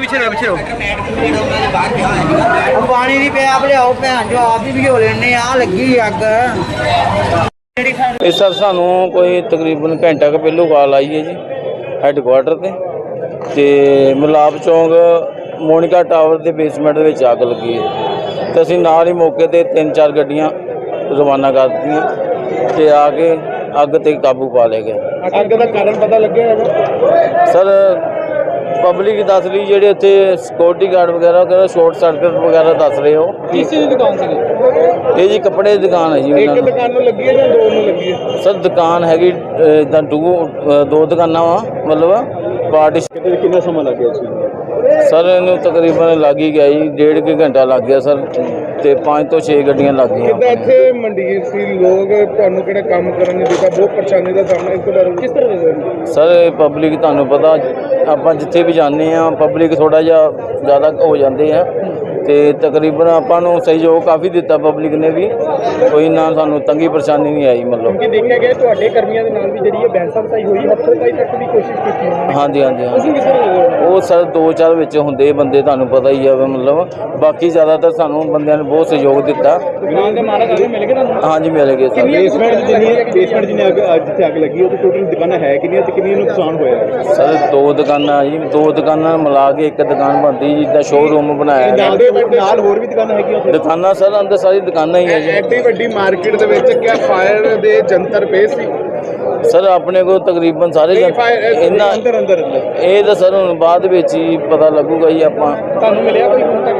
ਭਾਈ ਪਿੱਛੇ ਰਹੋ ਪਿੱਛੇ ਰਹੋ। ਉਹ ਪਾਣੀ ਨਹੀਂ ਪਿਆ ਲਿਆਓ ਭੈਣ ਜੋ ਆਪ ਹੀ ਭਿਓ ਲੈਣੇ ਆ ਲੱਗੀ ਅੱਗ। ਇਹ ਸਰ ਸਾਨੂੰ ਕੋਈ ਤਕਰੀਬਨ ਘੰਟਾ ਕੁ ਪਹਿਲੋਂ ਕਾਲ ਆਈ ਹੈ ਜੀ ਹੈੱਡਕੁਆਟਰ ਤੇ। ਤੇ ਮਲਾਪ ਚੌਂਕ ਮੋਨਿਕਾ ਟਾਵਰ ਦੇ ਬੇਸਮੈਂਟ ਦੇ ਵਿੱਚ ਅੱਗ ਲੱਗੀ ਹੈ। ਤੇ ਅਸੀਂ ਨਾਲ ਹੀ ਮੌਕੇ ਤੇ ਤਿੰਨ ਚਾਰ ਗੱਡੀਆਂ ਰਵਾਨਾ ਕਰ ਦਿੱਤੀਆਂ ਤੇ ਆ ਕੇ ਅੱਗ ਤੇ ਕਾਬੂ ਪਾ ਲਿਆ ਗਿਆ। ਅੱਗ ਦਾ ਕਾਰਨ ਪਤਾ ਲੱਗਿਆ ਸਰ ਪਬਲਿਕ ਦੱਸ ਰਹੀ ਜਿਹੜੇ ਉੱਥੇ ਸਿਕਿਉਰਿਟੀ ਗਾਰਡ ਵਗੈਰਾ ਵਗੈਰਾ ਸ਼ਾਰਟ ਸਰਕਟ ਵਗੈਰਾ ਦੱਸ ਰਹੇ ਹੋ। ਕਿਸ ਚੀਜ਼ ਦੀ ਦੁਕਾਨ ਸੀ ਇਹ ਜੀ ਕੱਪੜੇ ਦੀ ਦੁਕਾਨ ਹੈ ਜੀ ਉਹਨਾਂ ਦੀ। ਦੁਕਾਨ ਨੂੰ ਲੱਗੀ ਹੈ ਜਾਂ ਦੋ ਨੂੰ ਲੱਗੀ ਹੈ? ਸਰ ਦੁਕਾਨ ਹੈਗੀ ਇਦਾਂ ਦੋ ਦੁਕਾਨਾਂ ਵਾ ਮਤਲਬ ਪਾਰਟੀ ਕਿੰਨਾ ਸਮਾਂ ਲੱਗਿਆ ਸੀ ਸਰ ਇਹਨੂੰ ਤਕਰੀਬਨ ਲੱਗ ਹੀ ਗਿਆ ਜੀ ਡੇਢ ਕੁ ਘੰਟਾ ਲੱਗ ਗਿਆ ਸਰ ਤੇ 5 ਤੋਂ 6 ਗੱਡੀਆਂ ਲੱਗ ਗਈਆਂ। ਇੱਥੇ ਮੰਡੀਰ ਸੀ ਲੋਕ ਤੁਹਾਨੂੰ ਕਿਹੜਾ ਕੰਮ ਕਰਨ ਨਹੀਂ ਦਿੱਤਾ ਬਹੁਤ ਪਰੇਸ਼ਾਨੀ ਦਾ ਸਾਹਮਣਾ ਇਸ ਤੋਂ ਬਾਰੇ ਕਿਸ ਤਰ੍ਹਾਂ ਦੇ ਸਰ ਪਬਲਿਕ ਤੁਹਾਨੂੰ ਪਤਾ ਆਪਾਂ ਜਿੱਥੇ ਵੀ ਜਾਂਦੇ ਆ ਪਬਲਿਕ ਥੋੜਾ ਜਿਹਾ ਜ਼ਿਆਦਾ ਹੋ ਜਾਂਦੇ ਆ। ਤੇ ਤਕਰੀਬਨ ਆਪਾਂ ਨੂੰ ਸਹਿਯੋਗ ਕਾਫੀ ਦਿੱਤਾ ਪਬਲਿਕ ਨੇ ਵੀ। ਕੋਈ ਨਾ ਸਾਨੂੰ ਤੰਗੀ ਪਰੇਸ਼ਾਨੀ ਨਹੀਂ ਆਈ ਮਤਲਬ। ਕਿ ਦੇਖਿਆ ਗਿਆ ਤੁਹਾਡੇ ਕਰਮੀਆਂ ਦੇ ਨਾਲ ਵੀ ਜਿਹੜੀ ਹੈ ਬੈਂਸਾ ਵਸਾਈ ਹੋਈ ਹੱਥੋਂ ਪਾਈ ਤੱਕ ਦੀ ਕੋਸ਼ਿਸ਼ ਕੀਤੀ ਉਹਨਾਂ ਨੇ। ਹਾਂਜੀ ਹਾਂਜੀ ਹਾਂਜੀ। ਤੁਸੀਂ ਕਿਸ ਹੋ ਉਹ ਸਰ ਦੋ ਚਾਰ ਵਿੱਚ ਹੁੰਦੇ ਬੰਦੇ ਤੁਹਾਨੂੰ ਪਤਾ ਹੀ ਆ ਵੀ ਮਤਲਬ। ਬਾਕੀ ਜ਼ਿਆਦਾਤਰ ਸਾਨੂੰ ਬੰਦਿਆਂ ਨੇ ਬਹੁਤ ਸਹਿਯੋਗ ਦਿੱਤਾ। ਦੁਕਾਨ ਦੇ ਮਾਲਕ ਆਲੇ ਮਿਲ ਗਏ ਤੁਹਾਨੂੰ? ਹਾਂਜੀ ਮਿਲ ਗਏ ਸਰ। ਬੇਸਮੈਂਟ ਜਿੰਨੀ ਬੇਸਮੈਂਟ ਜਿੰਨੀ ਅੱਗ ਜਿੱਥੇ ਅੱਗ ਲੱਗੀ ਉਹ ਟੋਟਲ ਦੁਕਾਨਾਂ ਹੈ ਕਿੰਨੀਆਂ ਤੇ ਕਿੰਨੀ ਨੁਕਸਾਨ ਹੋਇਆ? ਸਰ ਦੋ ਦੁਕਾਨਾਂ ਜੀ ਦੋ ਦੁਕਾਨਾਂ ਮਿਲਾ ਕੇ ਇੱਕ ਦੁਕਾਨ ਬਣਦੀ ਜਿੱਦਾਂ ਸ਼ੋਰੂਮ ਬਣਾਇਆ ਗਿਆ। ਦੇ ਨਾਲ ਹੋਰ ਵੀ ਦੁਕਾਨਾਂ ਹੈਗੀਆਂ ਉੱਥੇ? ਦੁਕਾਨਾਂ ਸਰ ਅੰਦਰ ਸਾਰੀ ਦੁਕਾਨਾਂ ਹੀ ਹੈ ਜੀ। ਐਡੀ ਵੱਡੀ ਮਾਰਕੀਟ ਦੇ ਵਿੱਚ ਕਿਆ ਫਾਇਰ ਦੇ ਜੰਤਰ ਪਏ ਸੀ? ਸਰ ਆਪਣੇ ਕੋਲ ਤਕਰੀਬਨ ਸਾਰੇ ਜਨ- ਇਹਨਾਂ ਅੰਦਰ ਅੰਦਰ ਇਹ ਤਾਂ ਸਰ ਹੁਣ ਬਾਅਦ ਵਿੱਚ ਹੀ ਪਤਾ ਲੱਗੂਗਾ ਜੀ ਆਪਾਂ। ਤੁਹਾਨੂੰ ਮਿਲਿਆ ਕੋਈ ਹੁਣ ਤੱਕ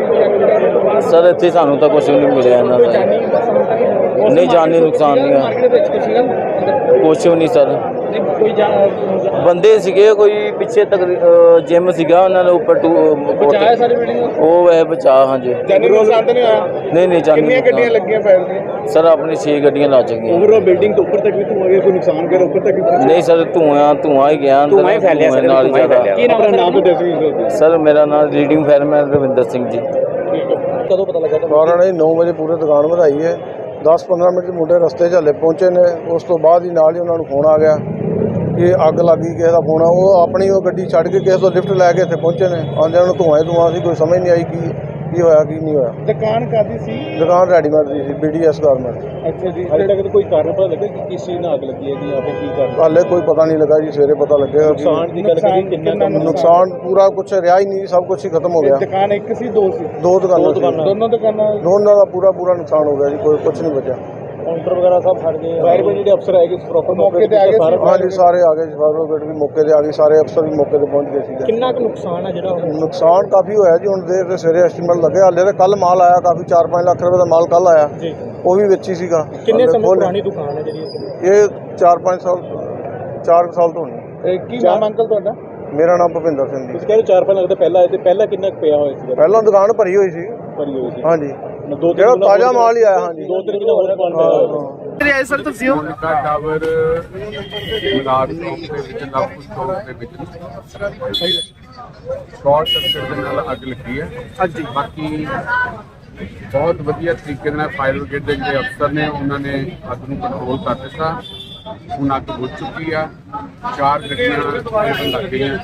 ਸਰ ਇੱਥੇ ਸਾਨੂੰ ਤਾਂ ਕੁਝ ਨਹੀਂ ਮਿਲਿਆ ਇਹਨਾਂ ਦਾ। ਨਹੀਂ ਜਾਨੀ ਨੁਕਸਾਨ ਨਹੀਂ? ਕੁਛ ਵੀ ਨਹੀਂ ਸਰ। ਨਹੀਂ, ਕੋਈ ਜਾਨ ਬੰਦੇ ਸੀਗੇ ਕੋਈ ਪਿੱਛੇ ਤੱਕ ਜਿਮ ਸੀਗਾ ਉਹਨਾਂ ਦੇ ਉੱਪਰ ਟੂ ਬਚਾਇਆ ਸਾਰੀ ਬਿਲਡਿੰਗ ਉਹ ਵੈ ਬਚਾ ਹਾਂਜੀ। ਜਾਨੀ ਨੁਕਸਾਨ ਤਾਂ ਨਹੀਂ ਹੋਇਆ? ਨਹੀਂ ਨਹੀਂ ਜਾਨੀ ਕਿੰਨੀਆਂ ਗੱਡੀਆਂ। ਲੱਗੀਆਂ ਫਾਇਰ ਦੀਆਂ ਸਰ ਆਪਣੀ 6 ਗੱਡੀਆਂ ਲਾ ਚੁੱਕੀਆਂ। ਓਵਰਆਲ ਬਿਲਡਿੰਗ ਤੋਂ ਉੱਪਰ ਤੱਕ ਵੀ ਧੂਆਂ ਗਿਆ ਕੋਈ ਨੁਕਸਾਨ ਕਰ ਉੱਪਰ ਤੱਕ ਨਹੀਂ ਸਰ ਧੂਆਂ ਧੂਆਂ ਹੀ ਗਿਆ ਅੰਦਰ। ਧੂੰਆਂ ਹੀ ਫੈਲਿਆ ਸਰ, ਨਾਲ ਧੂੰਆਂ ਹੀ ਜ਼ਿਆਦਾ। ਕੀ ਨਾਮ ਨਾਮ ਤਾਂ ਦੱਸ ਵੀ ਸਰ ਮੇਰਾ ਨਾਮ ਰੀਡਿੰਗ ਫਾਇਰਮੈਨ ਰਵਿੰਦਰ ਸਿੰਘ ਜੀ। ਕਦੋਂ ਪਤਾ ਲੱਗਾ ਤੁਹਾਨੂੰ? ਕਾਰਨ ਇਹ 9 ਵਜੇ ਪੂਰੇ ਦੁਕਾਨ ਵਧਾਈ ਹੈ। 10-15 ਮਿੰਟ ਮੁੰਡੇ ਰਸਤੇ 'ਚ ਹਲੇ ਪਹੁੰਚੇ ਨੇ। ਉਸ ਤੋਂ ਬਾਅਦ ਹੀ ਨਾਲ ਹੀ ਉਹਨਾਂ ਨੂੰ ਫੋਨ ਆ ਗਿਆ ਕਿ ਅੱਗ ਲੱਗ ਗਈ, ਕਿਸੇ ਦਾ ਫੋਨ ਆ। ਉਹ ਆਪਣੀ ਉਹ ਗੱਡੀ ਛੱਡ ਕੇ ਕਿਸੇ ਤੋਂ ਲਿਫਟ ਲੈ ਕੇ ਇੱਥੇ ਪਹੁੰਚੇ ਨੇ। ਆਉਂਦਿਆਂ ਨੂੰ ਧੂਆਂ ਹੀ ਧੂਆਂ ਸੀ, ਕੋਈ ਸਮਝ ਨਹੀਂ ਆਈ ਕੀ ਕੀ ਹੋਇਆ ਕੀ ਨਹੀਂ ਹੋਇਆ? ਦੁਕਾਨ ਕਾਦੀ ਸੀ? ਦੁਕਾਨ ਰੈਡੀਮੇਡ ਦੀ ਸੀ ਬੀਡੀਐਸ ਗਾਰਮੈਂਟ ਅੱਛਾ ਜੀ ਹਲੇ ਤੱਕ ਕੋਈ ਕਾਰਨ ਪਤਾ ਲੱਗਾ ਕਿ ਕਿਸ ਨਾਲ ਅੱਗ ਲੱਗੀ ਹੈ ਜੀ ਆਪੇ ਕੀ ਕਾਰਨ? ਹਾਲੇ ਕੋਈ ਪਤਾ ਨਹੀਂ ਲੱਗਾ ਜੀ ਸਵੇਰੇ ਪਤਾ ਲੱਗੇਗਾ ਨੁਕਸਾਨ ਦੀ ਗੱਲ ਕਰੀ ਕਿੰਨਾ ਕਿ ਨੁਕਸਾਨ ਪੂਰਾ ਕੁਝ ਰਿਹਾ ਹੀ ਨਹੀਂ ਸਭ ਕੁਝ ਹੀ ਖਤਮ ਹੋ ਗਿਆ। ਦੁਕਾਨ ਇੱਕ ਸੀ ਦੋ ਸੀ? ਦੋ ਦੁਕਾਨਾਂ ਦੋਨੋਂ ਦੁਕਾਨਾਂ? ਦੋਨਾਂ ਦਾ ਪੂਰਾ ਪੂਰਾ ਨੁਕਸਾਨ ਹੋ ਗਿਆ ਜੀ ਕੋਈ ਕੁਝ ਨਹੀਂ ਬਚਿਆ। ਕਾਊਂਟਰ ਵਗੈਰਾ ਸਭ ਫੜ ਗਏ ਫਾਇਰ ਬ੍ਰਿਗੇਡ ਦੇ ਅਫਸਰ ਆਏਗੇ ਪ੍ਰੋਪਰ ਮੌਕੇ ਤੇ ਆ ਗਏ ਸੀ ਹਾਂਜੀ ਸਾਰੇ ਆ ਗਏ ਜੀ ਫਾਇਰ ਬ੍ਰਿਗੇਡ ਵੀ ਮੌਕੇ ਤੇ ਆ ਗਈ ਸਾਰੇ ਅਫਸਰ ਵੀ ਮੌਕੇ ਤੇ ਪਹੁੰਚ ਗਏ ਸੀਗੇ। ਕਿੰਨਾ ਕੁ ਨੁਕਸਾਨ ਹੈ ਜਿਹੜਾ ਉਹ? ਨੁਕਸਾਨ ਕਾਫੀ ਹੋਇਆ ਜੀ ਹੁਣ ਦੇਰ ਤੇ ਸਵੇਰੇ ਐਸਟੀਮੇਟ ਲੱਗੇ ਹਾਲੇ ਤਾਂ ਕੱਲ ਮਾਲ ਆਇਆ ਕਾਫੀ 4-5 ਲੱਖ ਰੁਪਏ ਦਾ ਮਾਲ ਕੱਲ ਆਇਆ। ਜੀ। ਉਹ ਵੀ ਵਿੱਚ ਸੀਗਾ। ਕਿੰਨੇ ਸਮੇਂ ਪੁਰਾਣੀ ਦੁਕਾਨ ਹੈ ਜਿਹੜੀ ਇਹ? ਇਹ 4-5 ਸਾਲ 4 ਸਾਲ ਤੋਂ ਹੋਣੀ। ਕੀ ਨਾਮ ਅੰਕਲ ਤੁਹਾਡਾ? ਮੇਰਾ ਨਾਮ ਭੁਪਿੰਦਰ ਸਿੰਘ ਜੀ। ਤੁਸੀਂ ਕਹਿੰਦੇ ਚਾਰ ਪੰਜ ਲੱਗਦਾ ਪਹਿਲਾਂ ਤੇ ਪਹਿਲਾਂ ਕਿੰਨਾ ਕੁ ਪਿਆ ਹੋਇਆ ਸੀ ਪਹਿਲਾਂ ਦੁਕਾਨ ਭਰੀ ਹੋਈ ਸੀ। ਭਰੀ ਹੋਈ ਸੀ। ਹਾਂਜੀ। ਦੋ ਜਿਹੜਾ ਤਾਜ਼ਾ ਮਾਲ ਹੀ ਆਇਆ ਹਾਂਜੀ। ਦੋ ਤਿੰਨ ਹੋਰ ਪਾਣ ਪਿਆ ਹੋਇਆ ਸੀ ਸਰ ਤੁਸੀਂ ਮੋਨਿਕਾ ਟਾਵਰ ਚੌਂਕ ਦੇ ਵਿੱਚ ਲਾਪੂ ਚੌਂਕ ਦੇ ਵਿੱਚ। ਸ਼ਾਰਟ ਸਰਕਟ ਦੇ ਨਾਲ ਅੱਗ ਲੱਗੀ ਹੈ। ਹਾਂਜੀ। ਬਾਕੀ ਬਹੁਤ ਵਧੀਆ ਤਰੀਕੇ ਦੇ ਨਾਲ ਫਾਇਰ ਬ੍ਰਿਗੇਡ ਦੇ ਜਿਹੜੇ ਅਫਸਰ ਨੇ ਉਹਨਾਂ ਨੇ ਅੱਗ ਨੂੰ ਕੰਟਰੋਲ ਕਰ ਦਿੱਤਾ। ਹੁਣ ਅੱਗ ਬੁਝ ਚੁੱਕੀ ਆ। ਚਾਰ ਗੱਡੀਆਂ ਲੱਗ ਗਈਆਂ।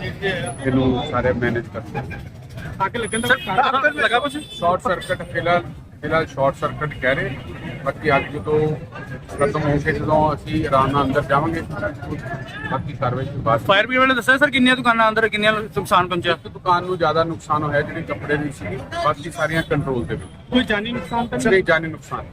ਇਹਨੂੰ ਸਾਰੇ ਮੈਨੇਜ ਕਰਦੇ ਅੱਗ ਲੱਗਣ ਦਾ ਕਾਰਨ ਲੱਗਾ ਕੁਝ ਸ਼ਾਰਟ ਸਰਕਟ ਫਿਲਹਾਲ ਫਿਲਹਾਲ ਸ਼ਾਰਟ ਸਰਕਟ ਕਹਿ ਰਹੇ। ਬਾਕੀ ਅੱਗ ਜਦੋਂ ਖਤਮ ਹੋ ਕੇ ਜਦੋਂ ਅਸੀਂ ਆਰਾਮ ਨਾਲ ਅੰਦਰ ਜਾਵਾਂਗੇ ਬਾਕੀ ਕਾਰਵਾਈ ਤੋਂ ਬਾਅਦ। ਫਾਇਰ ਬ੍ਰਿਗੇਡ ਨੇ ਦੱਸਿਆ ਸਰ ਕਿੰਨੀਆਂ ਦੁਕਾਨਾਂ ਅੰਦਰ ਕਿੰਨੀਆਂ ਨੁਕਸਾਨ ਪਹੁੰਚਿਆ? ਇੱਕ ਦੁਕਾਨ ਨੂੰ ਜ਼ਿਆਦਾ ਨੁਕਸਾਨ ਹੋਇਆ ਜਿਹੜੀ ਕੱਪੜੇ ਦੀ ਸੀ ਬਾਕੀ ਸਾਰੀਆਂ ਕੰਟਰੋਲ ਦੇ ਵਿੱਚ। ਕੋਈ ਜਾਨੀ ਨੁਕਸਾਨ ਤਾਂ ਨਹੀਂ ਜਾਨੀ ਨੁਕਸਾਨ।